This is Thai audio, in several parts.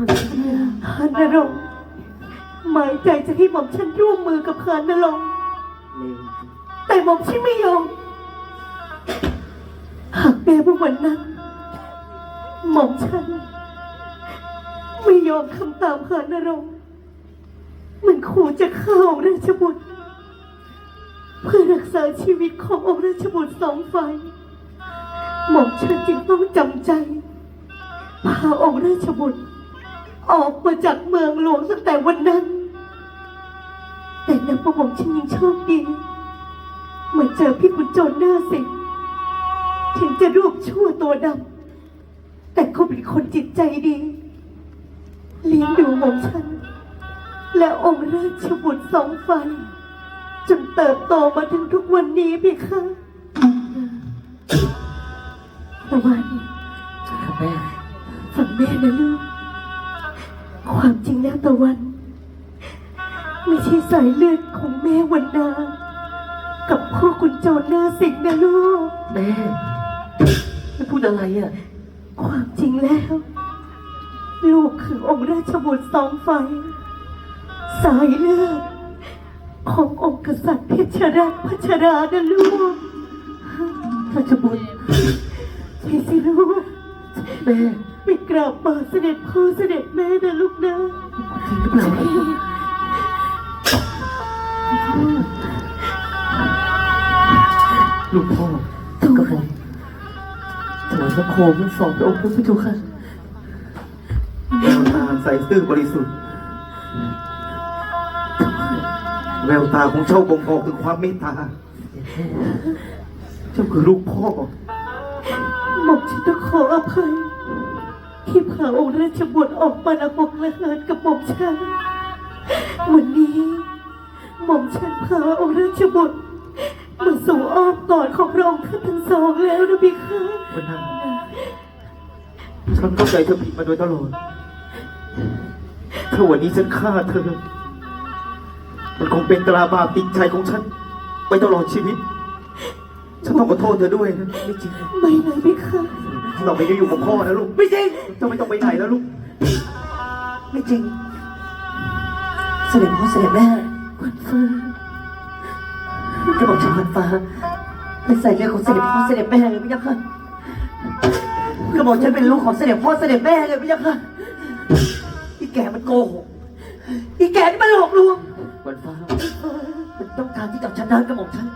ฮานรงค์หมายใจจะให้หม่อมฉันร่วมมือกับฮานรงค์แต่หม่อมฉันไม่ยอมหากแม้ว่าวันนั้นหม่อมฉัน ไม่ยอมทำตามฮานรงค์มันขู่จะฆ่าองค์ราชบุตร เพื่อรักษาชีวิตขององค์ราชบุตรสองฝ่ายหม่อมฉันจึงต้องจำใจพาองค์ราชบุตร ออกมาจากเมืองหลวงตั้งแต่วันนั้น แต่นับว่าหม่อมฉันยังโชคดีมาเจอพี่ขุนโจรหน้าสิงถึงจะรูปชั่วตัวดำแต่เขาเป็นคนจิตใจดีเลี้ยงดูหม่อมฉัน และองค์ราชบุตรสองฝ่ายจนเติบโตมาถึงทุกวันนี้พี่คะตะวันครับแม่ฟังแม่นะลูก ความจริงแล้วตะวัน ไม่ใช่สายเลือดของแม่วันนา กับพ่อคุณโจรหน้าสิงห์นะลูก แม่แม่พูดอะไรอะ ความจริงแล้ว ลูกคือองค์ราชบุตรสองฝ่ายสายเลือดขององค์กษัตริย์เพชรรัตน์พัชรานะลูกราชบุตรใช่สิลูกแม่ไป กราบบาทเสด็จพ่อเสด็จแม่นะลูกนะจริงหรือเปล่าลูกพ่อกระผมถวายพระโคมทั้งสองพระองค์พระพุทธเจ้าค่ะแววตาใสซื่อบริสุทธิ์ แววตาของเจ้าบ่งบอกถึงความเมตตา เจ้าคือลูกพ่อหม่อมฉันต้องขออภัย ที่พาองค์ราชบุตรออกมาละหกละเหินกับหม่อมฉันวันนี้หม่อมฉันพาองค์ราชบุตรมาสู่อ้อมกอดของพระองค์ท่านทั้งสองแล้วนะพี่คะวันนั้นฉันเข้าใจเธอผิดมาโดยตลอดถ้าวันนี้ฉันฆ่าเธอ มันคงเป็นตราบาปติดใจของฉัน ไปตลอดชีวิต ฉันต้องขอโทษเธอด้วยนะไม่จริงไม่เลยพี่คะ ต่อไปจะอยู่กับพ่อนะลูก ไม่จริงเจ้าไม่ต้องไปไหนแล้วลูก ไม่จริง เสด็จพ่อเสด็จแม่ขวัญฟ้ากระบอกชาวฟ้าเป็นสายเลือดของเสด็จพ่อเสด็จแม่เลยพี่ยักษ์ค่ะกระบอกฉันเป็นลูกของเสด็จพ่อเสด็จแม่เลยพี่ยักษ์ค่ะอีแก่มันโกหกอีแก่นี่มันหลอกลวงวันฟ้ามันต้องการที่จะชนะกระบอกฉัน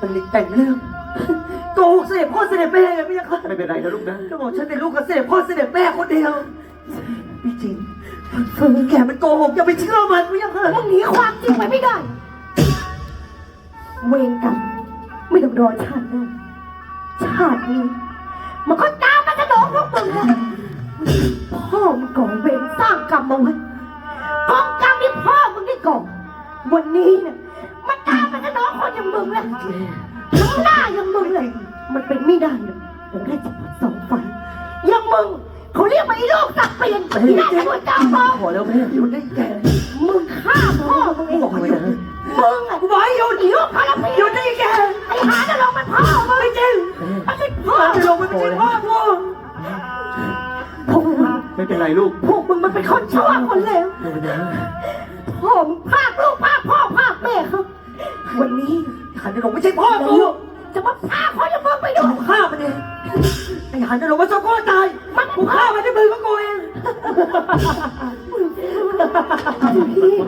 มันเลยแต่งเรื่อง โกหกเสด็จพ่อเสด็จแม่เลยพี่ยักษ์ค่ะไม่เป็นไรนะลูกนะกระบอกฉันเป็นลูกของเสด็จพ่อเสด็จแม่คนเดียวไม่จริงอีแก่มันโกหกอย่าไปเชื่อมันพี่ยักษ์ค่ะมึงหนีความจริงไปไม่ได้ เวรกรรมไม่ต้องรอชาติหน้าชาตินี้มันก็ตามมาสนองพวกมึงแล้วพ่อมึงก่อเวรสร้างกรรมมาไว้กองกรรมที่พ่อมึงได้ก่อวันนี้เนี่ยมันตามมาสนองคนอย่างมึงแล้ว ทั้งหน้าอย่างมึงเลยมันเป็นไม่ได้หรอกผมได้จับสองฝ่ายอย่างมึงเขาเรียกมาไอ้โลกสักเปลี่ยนที่ได้ตัวจำมองพอแล้วแม่หยุดได้แก่มึงฆ่าพ่อมึงเองบอกไว้นะมึงอะกูบอกให้หยุดหยุดพาราพีหยุดได้แกไอ้หาจะลงมันพ่อมึงไม่จริงมันเป็นพ่อจะลงมันไม่ใช่พ่อกูพวกมึงไม่เป็นไรลูกพวกมึงมันเป็นคนชั่วคนเลวดูนะพ่อมึงพากลูกพากพ่อพากแม่เขา วันนี้หันจะลงไม่ใช่พ่อกูจะมาพาคนอย่างมึงไปดูกูฆ่ามันเองไอ้หันจะลงมาชอบพ่อตายมันกูฆ่ามันด้วยมือของกูเองฆ่ามันเอง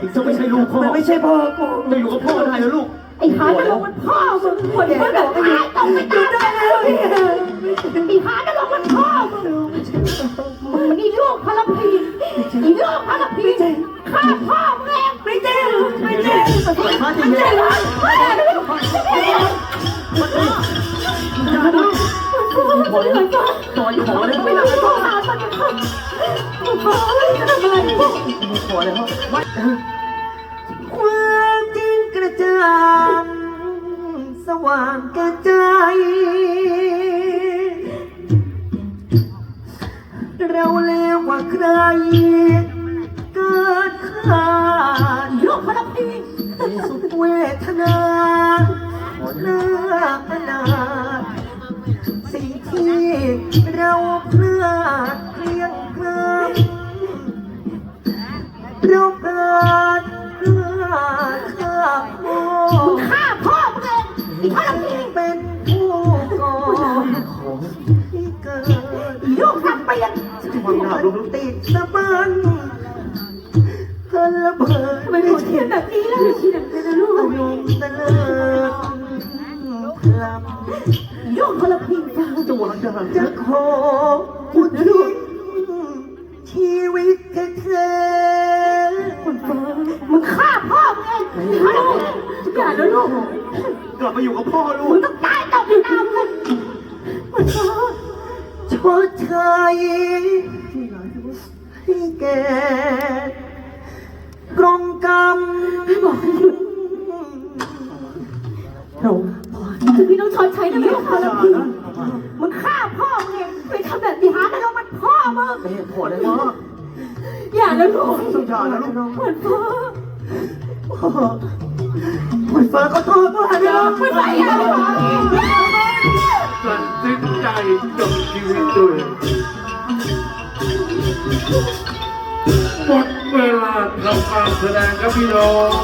ถึงจะไม่ใช่ลูกพ่อมันไม่ใช่พ่อกูจะอยู่กับพ่อได้แล้วลูกไอ้หาจะลงมันพ่อมึงคนเดียวบอกให้หยุดต้องไปตามได้แล้วไอ้หาจะลงมันพ่อมึงมึงนี่ลูกพระพีอีลูกพระพีฆ่าพ่อมึงเองไม่จริงไม่จริงไม่จริงเลยไม่จริงพอแล้วต่อยขอแล้วไม่ต้องไปพ่อหามันพ่อพ่อทำอะ ความจริงกระจ่างสว่างกระจายเราเลวกว่าใคร เกิดขาดยกมาแล้วพี่สุขเวทนาเลือกนาสิ่งที่เราเพลาด เราเกิดเพื่อข้าพ่อฆ่าพ่อมึงเองพลังพีเป็นผู้ก่อที่เกิดยกพลังเปลี่ยนความหนาวลุกติดสะบันเธอระเบิดทำไมโดนเทียนแบบนี้ล่ะที่ไหนนะลูเอากลงตะเลิกพลับยกพลังพีฟังจะวางดาจะขออุทิศชีวิตแท้คุ กกลับมาอยู่กับพ่อลูมึกงต้องตายตกอยู่น้ำเลยคุณฟ้าๆชดเชยให้แก่กรงกรรมบอกให้หยุดเราพอคือพี่ต้องชดใช้นะไม่ต้องพลังพีมึงฆ่าพ่อมึงเองไปทำแบบนี้หาแต่เรามันพ่อมึงไม่พอแล้วพ่ออย่านะลูกสุชาแล้วลูกเหมือนพ่อพ่อ คุณฟ้าก็โทษพ่อนะไม่ไหวอะตัดสินใจจบชีวิตด้วยหมดเวลาทำการแสดงครับพี่น้อง